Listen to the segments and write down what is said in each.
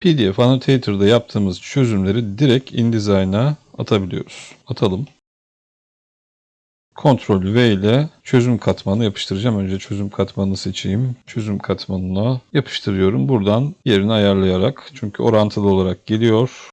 PDF Annotator'da yaptığımız çözümleri direkt InDesign'a atabiliyoruz. Atalım. Ctrl V ile çözüm katmanı yapıştıracağım. Önce çözüm katmanını seçeyim. Çözüm katmanına yapıştırıyorum. Buradan yerini ayarlayarak çünkü orantılı olarak geliyor.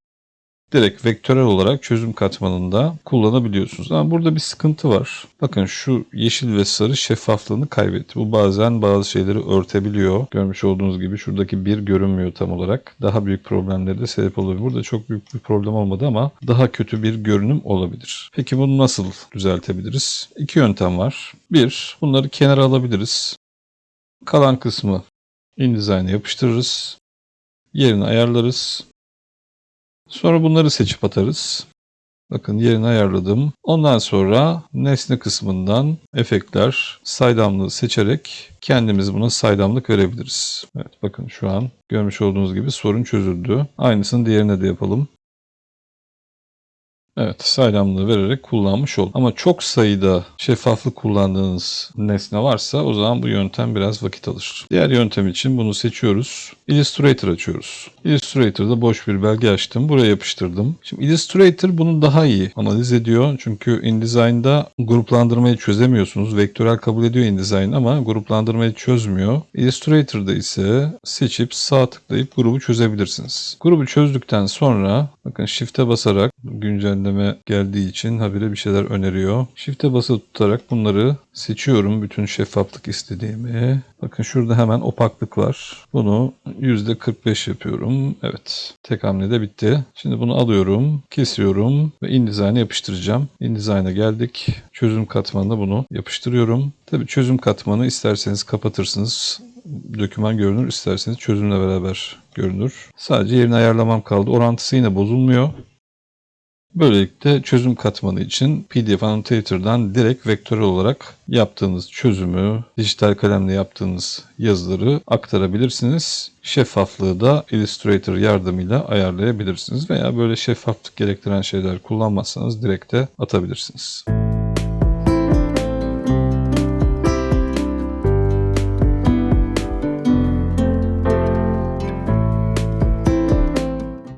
Direkt vektörel olarak çözüm katmanında kullanabiliyorsunuz. Ama burada bir sıkıntı var. Bakın şu yeşil ve sarı şeffaflığını kaybetti. Bu bazen bazı şeyleri örtebiliyor. Görmüş olduğunuz gibi şuradaki bir görünmüyor tam olarak. Daha büyük problemlere de sebep olabilir. Burada çok büyük bir problem olmadı ama daha kötü bir görünüm olabilir. Peki bunu nasıl düzeltebiliriz? İki yöntem var. Bir, bunları kenara alabiliriz. Kalan kısmı InDesign'a yapıştırırız. Yerini ayarlarız. Sonra bunları seçip atarız. Bakın yerini ayarladım. Ondan sonra nesne kısmından efektler saydamlığı seçerek kendimiz buna saydamlık verebiliriz. Evet bakın şu an görmüş olduğunuz gibi sorun çözüldü. Aynısını diğerine de yapalım. Evet, saydamlığı vererek kullanmış oldum. Ama çok sayıda şeffaflık kullandığınız nesne varsa o zaman bu yöntem biraz vakit alır. Diğer yöntem için bunu seçiyoruz. Illustrator açıyoruz. Illustrator'da boş bir belge açtım. Buraya yapıştırdım. Şimdi Illustrator bunu daha iyi analiz ediyor. Çünkü InDesign'da gruplandırmayı çözemiyorsunuz. Vektörel kabul ediyor InDesign ama gruplandırmayı çözmüyor. Illustrator'da ise seçip sağ tıklayıp grubu çözebilirsiniz. Grubu çözdükten sonra bakın Shift'e basarak güncelleme geldiği için habire bir şeyler öneriyor. Shift'e basılı tutarak bunları seçiyorum. Bütün şeffaflık istediğimi. Bakın şurada hemen opaklık var. Bunu %45 yapıyorum. Evet. Tek hamlede bitti. Şimdi bunu alıyorum, kesiyorum ve InDesign'a yapıştıracağım. InDesign'a geldik. Çözüm katmanına bunu yapıştırıyorum. Tabii çözüm katmanı isterseniz kapatırsınız. Doküman görünür, isterseniz çözümle beraber görünür. Sadece yerini ayarlamam kaldı. Orantısı yine bozulmuyor. Böylelikle çözüm katmanı için PDF Annotator'dan direkt vektörel olarak yaptığınız çözümü, dijital kalemle yaptığınız yazıları aktarabilirsiniz. Şeffaflığı da Illustrator yardımıyla ayarlayabilirsiniz veya böyle şeffaflık gerektiren şeyler kullanmazsanız direkt de atabilirsiniz.